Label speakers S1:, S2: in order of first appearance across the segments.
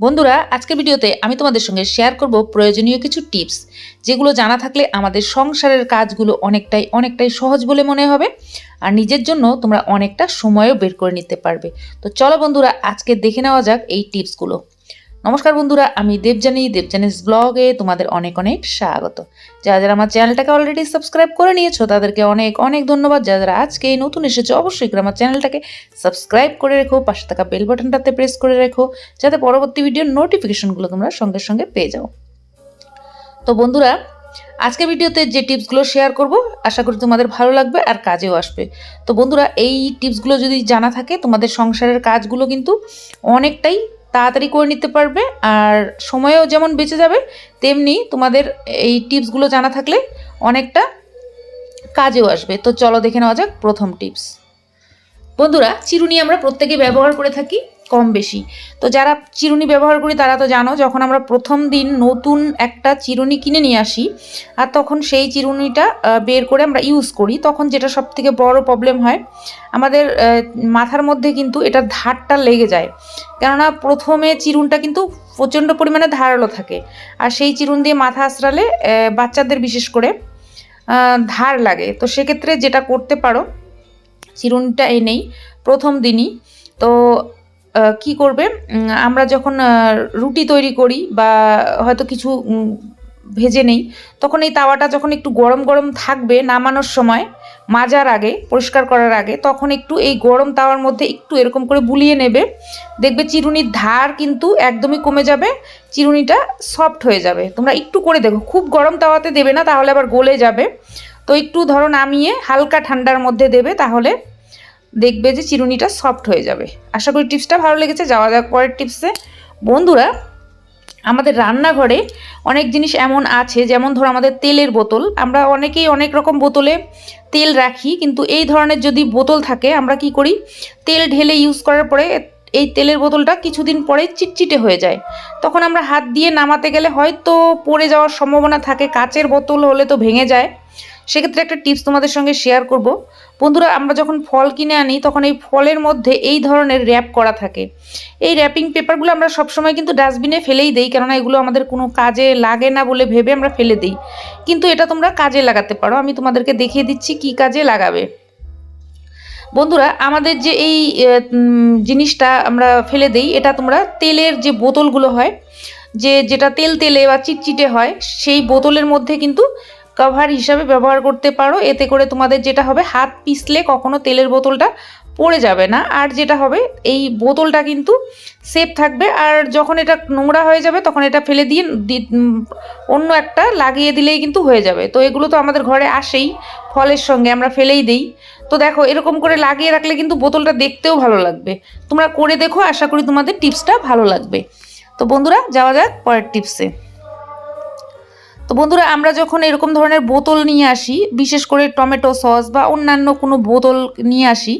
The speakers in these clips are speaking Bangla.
S1: বন্ধুরা, আজকের ভিডিওতে আমি তোমাদের সঙ্গে শেয়ার করব প্রয়োজনীয় কিছু টিপস যেগুলো জানা থাকলে আমাদের সংসারের কাজগুলো অনেকটাই অনেকটাই সহজ বলে মনে হবে আর নিজের জন্য তোমরা অনেকটা সময়ও বের করে নিতে পারবে। তো চলো বন্ধুরা, আজকে দেখে নেওয়া যাক এই টিপসগুলো নমস্কার বন্ধুরা, আমি দেবজানি দেবজানিস ব্লগে তোমাদের অনেক অনেক স্বাগত। যারা যারা আমার চ্যানেলটাকে অলরেডি সাবস্ক্রাইব করে নিয়েছো, তাদেরকে অনেক অনেক ধন্যবাদ। যারা যারা আজকে এই নতুন এসেছ, অবশ্যই আমার চ্যানেলটাকে সাবস্ক্রাইব করে রেখো, পাশে থাকা বেল বাটনটাতে প্রেস করে রেখো, যাতে পরবর্তী ভিডিওর নোটিফিকেশনগুলো তোমরা সঙ্গে সঙ্গে পেয়ে যাও। তো বন্ধুরা আজকে ভিডিওতে যে টিপসগুলো শেয়ার করব, আশা করি তোমাদের ভালো লাগবে আর কাজেও আসবে। তো বন্ধুরা, এই টিপসগুলো যদি জানা থাকে, তোমাদের সংসারের কাজগুলো কিন্তু অনেকটাই তাড়াতাড়ি করে নিতে পারবে আর সময়ও যেমন বেঁচে যাবে, তেমনি তোমাদের এই টিপসগুলো জানা থাকলে অনেকটা কাজেও আসবে। তো চলো দেখে নেওয়া যাক প্রথম টিপস। বন্ধুরা, চিরুনি আমরা প্রত্যেকে ব্যবহার করে থাকি কম বেশি। তো যারা চিরুনি ব্যবহার করি, তারা তো জানো, যখন আমরা প্রথম দিন নতুন একটা চিরুনি কিনে নিয়ে আসি, আর তখন সেই চিরুনিটা বের করে আমরা ইউজ করি, তখন যেটা সব থেকে বড় প্রবলেম হয়, আমাদের মাথার মধ্যে কিন্তু এটার ধারটা লেগে যায়। কেননা প্রথমে চিরুনটা কিন্তু প্রচণ্ড পরিমাণে ধারালো থাকে। আর সেই চিরুন দিয়ে মাথা আশ্রালে বাচ্চাদের বিশেষ করে ধার লাগে। তো সেক্ষেত্রে যেটা করতে পারো, চিরুনটা এনেই প্রথম দিনই। তো কি করবে? আমরা যখন রুটি তৈরি করি বা হয়তো কিছু ভেজে নেই, তখন এই তাওয়াটা যখন একটু গরম গরম থাকবে নামানোর সময়, মাজার আগে, পরিষ্কার করার আগে, তখন একটু এই গরম তাওয়ার মধ্যে একটু এরকম করে বুলিয়ে নেবে, দেখবে চিরুনির ধার কিন্তু একদমই কমে যাবে, চিরুনিটা সফট হয়ে যাবে। তোমরা একটু করে দেখো, খুব গরম তাওয়াতে দেবে না, তাহলে আবার গলে যাবে। তো একটু ধরো নামিয়ে হালকা ঠান্ডার মধ্যে দেবে, তাহলে দেখবে যে চিরুনিটা সফট হয়ে যাবে। আশা করি টিপসটা ভালো লেগেছে, যাওয়া যাক পরের টিপসে বন্ধুরা আমাদের রান্নাঘরে অনেক জিনিস এমন আছে, যেমন ধরো আমাদের তেলের বোতল। আমরা অনেকেই অনেক রকম বোতলে তেল রাখি, কিন্তু এই ধরনের যদি বোতল থাকে, আমরা কি করি? তেল ঢেলে ইউজ করার পরে এই তেলের বোতলটা কিছুদিন পরে চিটচিটে হয়ে যায়। তখন আমরা হাত দিয়ে নামাতে গেলে হয়তো পড়ে যাওয়ার সম্ভাবনা থাকে, কাচের বোতল হলে তো ভেঙে যায়। সেক্ষেত্রে একটা টিপস তোমাদের সঙ্গে শেয়ার করব। বন্ধুরা, আমরা যখন ফল কিনে আনি, তখন এই ফলের মধ্যে এই ধরনের র্যাপ করা থাকে। এই র্যাপিং পেপারগুলো আমরা সবসময় কিন্তু ডাস্টবিনে ফেলেই দিই, কেননা এগুলো আমাদের কোনো কাজে লাগে না বলে ভেবে আমরা ফেলে দিই। কিন্তু এটা তোমরা কাজে লাগাতে পারো। আমি তোমাদেরকে দেখিয়ে দিচ্ছি কি কাজে লাগাবে। বন্ধুরা, আমাদের যে এই জিনিসটা আমরা ফেলে দেই, এটা তোমরা তেলের যে বোতলগুলো হয়, যে, যেটা তেল তেলে বা চিটচিটে হয়, সেই বোতলের মধ্যে কিন্তু কভার হিসাবে ব্যবহার করতে পারো। এতে করে তোমাদের যেটা হবে, হাত পিছলে কখনো তেলের বোতলটা পড়ে যাবে না। আর যেটা হবে, এই বোতলটা কিন্তু সেফ থাকবে। আর যখন এটা নোংরা হয়ে যাবে, তখন এটা ফেলে দিয়ে অন্য একটা লাগিয়ে দিলেই কিন্তু হয়ে যাবে। তো এগুলো তো আমাদের ঘরে আসেই, ফলের সঙ্গে আমরা ফেলেই দিই। তো দেখো, এরকম করে লাগিয়ে রাখলে কিন্তু বোতলটা দেখতেও ভালো লাগবে। তোমরা করে দেখো, আশা করি তোমাদের টিপসটা ভালো লাগবে। তো বন্ধুরা, যাওয়া যাক পরের টিপসে। তো বন্ধুরা, আমরা যখন এরকম ধরনের বোতল নিয়ে আসি, বিশেষ করে টমেটো সস বা অন্যান্য কোনো বোতল নিয়ে আসি,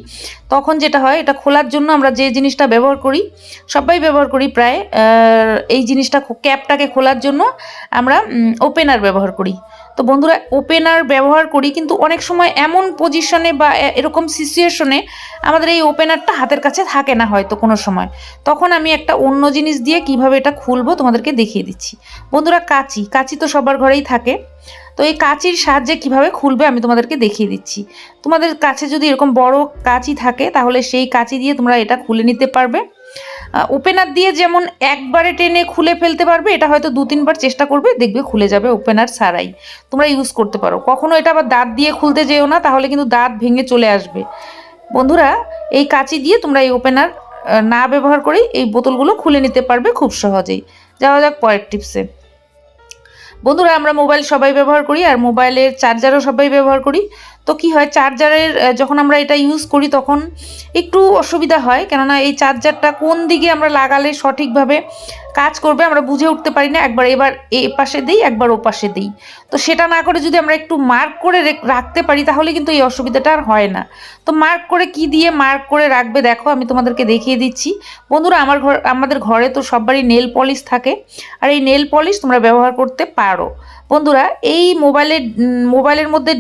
S1: তখন যেটা হয়, এটা খোলার জন্য আমরা যে জিনিসটা ব্যবহার করি, সবাই ব্যবহার করি প্রায় এই জিনিসটা ক্যাপটাকে খোলার জন্য আমরা ওপেনার ব্যবহার করি। তো বন্ধুরা ওপেনার ব্যবহার করি, কিন্তু অনেক সময় এমন পজিশনে বা এরকম সিচুয়েশনে আমাদের এই ওপেনারটা হাতের কাছে থাকে না হয়তো কোনো সময়। তখন আমি একটা অন্য জিনিস দিয়ে কীভাবে এটা খুলবো তোমাদেরকে দেখিয়ে দিচ্ছি। বন্ধুরা, কাঁচি কাঁচি তো সবার ঘরেই থাকে। তো এই কাঁচির সাহায্যে কীভাবে খুলবে আমি তোমাদেরকে দেখিয়ে দিচ্ছি। তোমাদের কাছে যদি এরকম বড় কাঁচি থাকে, তাহলে সেই কাঁচি দিয়ে তোমরা এটা খুলে নিতে পারবে। ওপেনার দিয়ে যেমন একবারে টেনে খুলে ফেলতে পারবে, এটা হয়তো দু তিনবার চেষ্টা করবে, দেখবে খুলে যাবে ওপেনার ছাড়াই। তোমরা ইউজ করতে পারো। কখনো এটা আবার দাঁত দিয়ে খুলতে যেও না, তাহলে কিন্তু দাঁত ভেঙে চলে আসবে। বন্ধুরা, এই কাঁচি দিয়ে তোমরা এই ওপেনার না ব্যবহার করেই এই বোতলগুলো খুলে নিতে পারবে খুব সহজেই। যাওয়া যাক পরের টিপসে বন্ধুরা, আমরা মোবাইল সবাই ব্যবহার করি, আর মোবাইলের চার্জারও সবাই ব্যবহার করি। তো কি হয় চার্জারের যখন আমরা এটা ইউজ করি তখন একটু অসুবিধা হয়। কেননা এই চার্জারটা কোন দিকে আমরা লাগালে সঠিকভাবে কাজ করবে আমরা বুঝে উঠতে পারি না। একবার এবার এ পাশে দিই, একবার ও পাশে দিই। তো সেটা না করে যদি আমরা একটু মার্ক করে রেখ- রাখতে পারি তাহলে কিন্তু এই অসুবিধাটা আর হয় না। তো মার্ক করে কি দিয়ে মার্ক করে রাখবে দেখো, আমি তোমাদেরকে দেখিয়ে দিচ্ছি। বন্ধুরা, আমার ঘর, আমাদের ঘরে তো সববারই নেল পলিশ থাকে। আর এই নেল পলিশ তোমরা ব্যবহার করতে পারো। বন্ধুরা, এই মোবাইলের মোবাইলের মধ্যে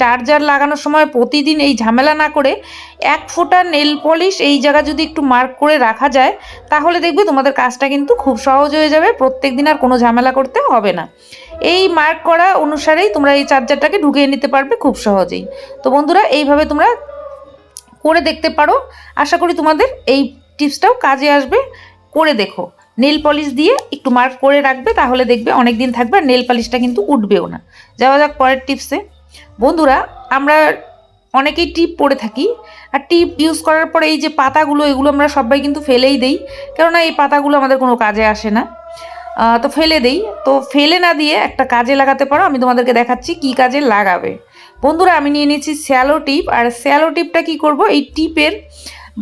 S1: চার্জার লাগানোর সময় প্রতিদিন এই ঝামেলা না করে এক ফোঁটা নেল পলিশ এই জায়গা যদি একটু মার্ক করে রাখা যায়, তাহলে দেখবে তোমাদের কাজটা কিন্তু খুব সহজ হয়ে যাবে, প্রত্যেক দিন আর কোনো ঝামেলা করতে হবে না। এই মার্ক করা অনুসারেই তোমরা এই চার্জারটাকে ঢুকিয়ে নিতে পারবে খুব সহজেই। তো বন্ধুরা, এইভাবে তোমরা করে দেখতে পারো। আশা করি তোমাদের এই টিপসটাও কাজে আসবে। করে দেখো। নেল পলিশ দিয়ে একটু মার্ক করে রাখবে, তাহলে দেখবে অনেক দিন থাকবে আর নেল পলিশটা কিন্তু উঠবেও না। যাওয়া যাক পরের টিপসে বন্ধুরা, আমরা অনেকেই টিপ পরে থাকি, আর টিপ ইউজ করার পরে এই যে পাতাগুলো, এগুলো আমরা সবাই কিন্তু ফেলেই দেই, কেননা এই পাতাগুলো আমাদের কোনো কাজে আসে না। তো ফেলে দেই। তো ফেলে না দিয়ে একটা কাজে লাগাতে পারো, আমি তোমাদেরকে দেখাচ্ছি কি কাজে লাগাবে। বন্ধুরা, আমি নিয়ে নিয়েছি স্যালো টিপ আর স্যালো টিপটা কি করব? এই টিপের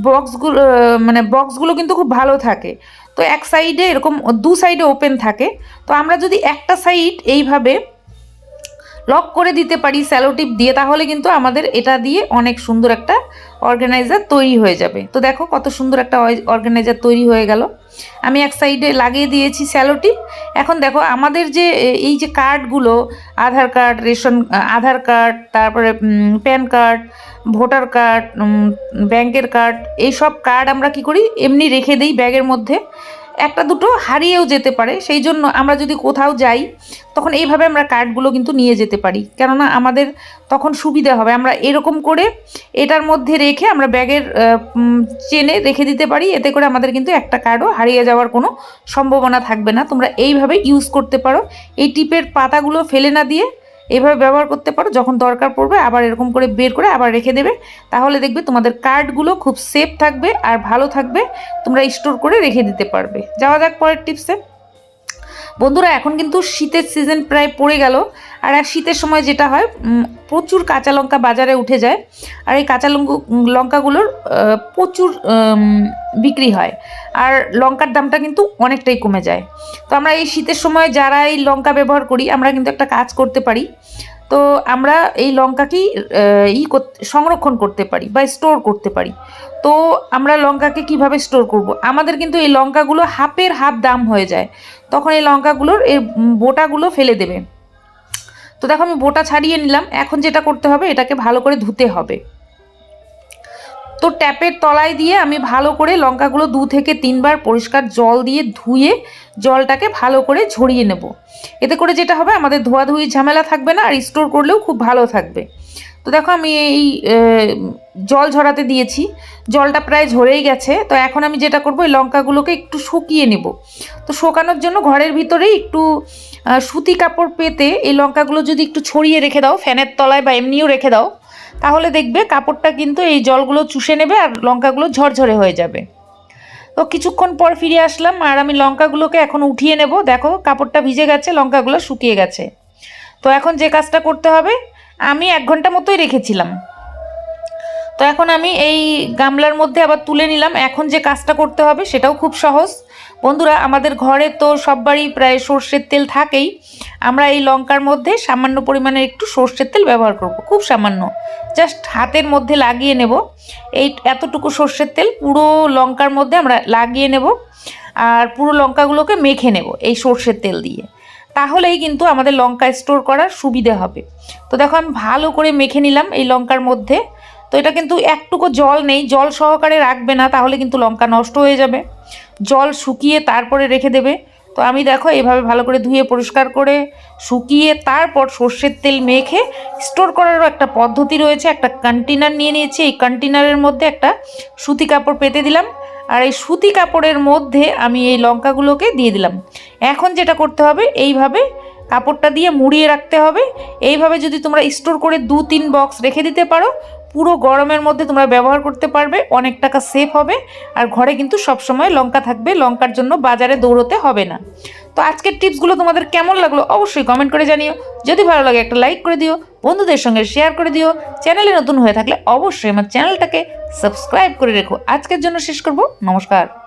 S1: বক্সগুলো মানে বক্সগুলো কিন্তু খুব ভালো থাকে। তো এক সাইডে এরকম দু সাইডে ওপেন থাকে। তো আমরা যদি একটা সাইড এইভাবে লক করে দিতে পারি স্যালো টিপ দিয়ে, তাহলে কিন্তু আমাদের এটা দিয়ে অনেক সুন্দর একটা অর্গানাইজার তৈরি হয়ে যাবে। তো দেখো কত সুন্দর একটা অর্গানাইজার তৈরি হয়ে গেল। আমি এক সাইডে লাগিয়ে দিয়েছি স্যালো টিপ এখন দেখো আমাদের যে এই যে কার্ডগুলো Aadhaar card ration Aadhaar card তারপরে প্যান কার্ড ভোটার কার্ড ব্যাংকের কার্ড এইসব কার্ড আমরা কি করি? এমনি রেখে দিই ব্যাগের মধ্যে। একটা দুটো হারিয়েও যেতে পারে। সেই জন্য আমরা যদি কোথাও যাই, তখন এইভাবে আমরা কার্ডগুলো কিন্তু নিয়ে যেতে পারি। কেননা আমাদের তখন সুবিধা হবে। আমরা এরকম করে এটার মধ্যে রেখে আমরা ব্যাগের চেনে রেখে দিতে পারি। এতে করে আমাদের কিন্তু একটা কার্ডও হারিয়ে যাওয়ার কোনো সম্ভাবনা থাকবে না। তোমরা এইভাবে ইউজ করতে পারো। এই টিপের পাতাগুলো ফেলে না দিয়ে এইভাবে ব্যবহার করতে পারো, যখন দরকার পড়বে আবার এরকম করে বের করে আবার রেখে দেবে। তাহলে দেখবে তোমাদের কার্ডগুলো খুব সেফ থাকবে আর ভালো থাকবে, তোমরা স্টোর করে রেখে দিতে পারবে। যাওয়া যাক পরের টিপসে বন্ধুরা, এখন কিন্তু শীতের সিজন প্রায় পড়ে গেল। আর শীতের সময় যেটা হয় প্রচুর কাঁচা লঙ্কা বাজারে উঠে যায়। আর এই কাঁচা লঙ্কা, লঙ্কাগুলোর প্রচুর বিক্রি হয়। আর লঙ্কার দামটা কিন্তু অনেকটাই কমে যায়। তো আমরা এই শীতের সময় যারা এই লঙ্কা ব্যবহার করি, আমরা কিন্তু একটা কাজ করতে পারি। তো আমরা এই লঙ্কাকেই ই সংরক্ষণ করতে পারি বা স্টোর করতে পারি। তো আমরা লঙ্কাকে কীভাবে স্টোর করব? আমাদের কিন্তু এই লঙ্কাগুলো হাফের হাফ দাম হয়ে যায়। তখন এই লঙ্কাগুলোর, এই বোটাগুলো ফেলে দেবে। তো দেখো আমি বোটা ছাড়িয়ে নিলাম। এখন যেটা করতে হবে, এটাকে ভালো করে ধুতে হবে। তো ট্যাপের তলায় দিয়ে আমি ভালো করে লঙ্কাগুলো দু থেকে তিনবার পরিষ্কার জল দিয়ে ধুয়ে জলটাকে ভালো করে ঝরিয়ে নেব। এতে করে যেটা হবে, আমাদের ধোয়াধুয়ি ঝামেলা থাকবে না, আর স্টোর করলেও খুব ভালো থাকবে। তো দেখো আমি এই জল ঝরাতে দিয়েছি। জলটা প্রায় ঝরেই গেছে। তো এখন আমি যেটা করব, এই লঙ্কাগুলোকে একটু শুকিয়ে নেব। তো শুকানোর জন্য ঘরের ভিতরেই একটু সুতি কাপড় পেতে এই লঙ্কাগুলো যদি একটু ছড়িয়ে রেখে দাও, ফ্যানের তলায় বা এমনিও রেখে দাও, তাহলে দেখবে কাপড়টা কিন্তু এই জলগুলো চুষে নেবে আর লঙ্কাগুলো ঝরঝরে হয়ে যাবে। তো কিছুক্ষণ পর ফিরে আসলাম আর আমি লঙ্কাগুলোকে এখন উঠিয়ে নেব। দেখো কাপড়টা ভিজে গেছে, লঙ্কাগুলো শুকিয়ে গেছে। তো এখন যে কাজটা করতে হবে আমি এক ঘণ্টা মতোই রেখেছিলাম। তো এখন আমি এই গামলার মধ্যে আবার তুলে নিলাম। এখন যে কাজটা করতে হবে সেটাও খুব সহজ। বন্ধুরা, আমাদের ঘরে তো সববারই প্রায় সর্ষের তেল থাকেই। আমরা এই লঙ্কার মধ্যে সামান্য পরিমাণে একটু সর্ষের তেল ব্যবহার করব, খুব সামান্য। জাস্ট হাতের মধ্যে লাগিয়ে নেব। এই এতটুকু সর্ষের তেল পুরো লঙ্কার মধ্যে আমরা লাগিয়ে নেব। আর পুরো লঙ্কাগুলোকে মেখে নেব এই সর্ষের তেল দিয়ে। তাহলেই কিন্তু আমাদের লঙ্কা স্টোর করার সুবিধে হবে। তো দেখো আমি ভালো করে মেখে নিলাম এই লঙ্কার মধ্যে। তো এটা কিন্তু একটুকু জল নেই, জল সহকারে রাখবে না, তাহলে কিন্তু লঙ্কা নষ্ট হয়ে যাবে। জল শুকিয়ে তারপরে রেখে দেবে। তো আমি দেখো এভাবে ভালো করে ধুয়ে পরিষ্কার করে শুকিয়ে তারপর সর্ষের তেল মেখে স্টোর করারও একটা পদ্ধতি রয়েছে। একটা কন্টেনার নিয়ে নিয়েছি। এই কন্টেনারের মধ্যে একটা সুতি কাপড় পেতে দিলাম। আর এই সুতি কাপড়ের মধ্যে আমি এই লঙ্কাগুলোকে দিয়ে দিলাম। এখন যেটা করতে হবে, এইভাবে কাপড়টা দিয়ে মুড়িয়ে রাখতে হবে। এইভাবে যদি তোমরা স্টোর করে দু তিন বক্স রেখে দিতে পারো পুরো গরমের মধ্যে তোমরা ব্যবহার করতে পারবে, অনেক টাকা সেভ হবে, আর ঘরে কিন্তু সবসময় লঙ্কা থাকবে, লঙ্কার জন্য বাজারে দৌড়তে হবে না। তো আজকের টিপসগুলো তোমাদের কেমন লাগল অবশ্যই কমেন্ট করে জানিও। যদি ভালো লাগে একটা লাইক করে দিও, বন্ধুদের সঙ্গে শেয়ার করে দিও। চ্যানেলে নতুন হয়ে থাকলে অবশ্যই আমার চ্যানেলটাকে সাবস্ক্রাইব করে রেখো। আজকের জন্য শেষ করব, নমস্কার।